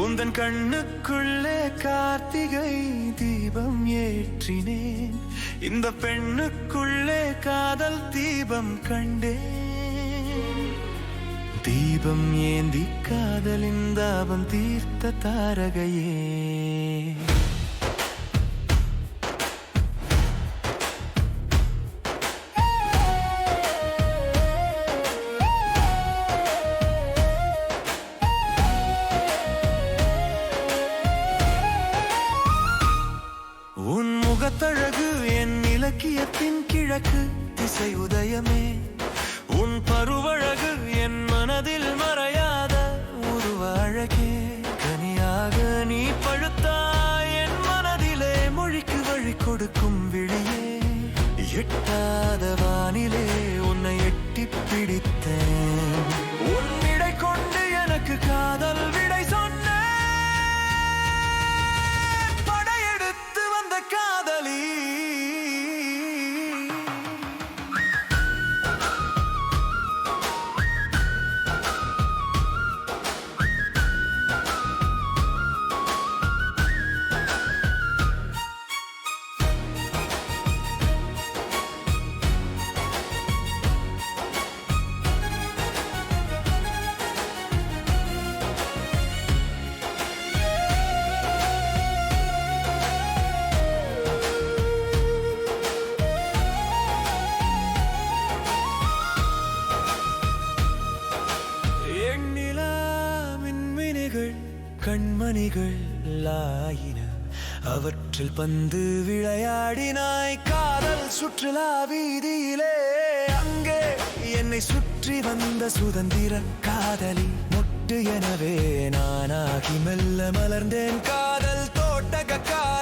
உந்தன் கண்ணுக்குள்ளே கார்த்திகை தீபம் ஏற்றினேன். இந்த பெண்ணுக்குள்ளே காதல் தீபம் கண்டேன். தீபம் ஏந்தி காதலின் தாபம் தீர்த்த தாரகையே. உன் என் இலக்கியத்தின் கிழக்கு திசை உதயமே. உன் பருவழகு என் மனதில் மறையாத உருவ அழகே. கனியாக நீ பழுத்தாய் என் மனதிலே மொழிக்கு வழி கொடுக்கும் விழியே. எட்டாத வானிலே உன்னை எட்டி பிடித்தேன். கண்மணிகள் ஆயின அவற்றில் பந்து விளையாடினாய். காதல் சுற்றுலா வீதியிலே. அங்கே என்னை சுற்றி வந்த சுதந்திர காதலி. மொட்டு எனவே நானாகி மெல்ல மலர்ந்தேன். காதல் கா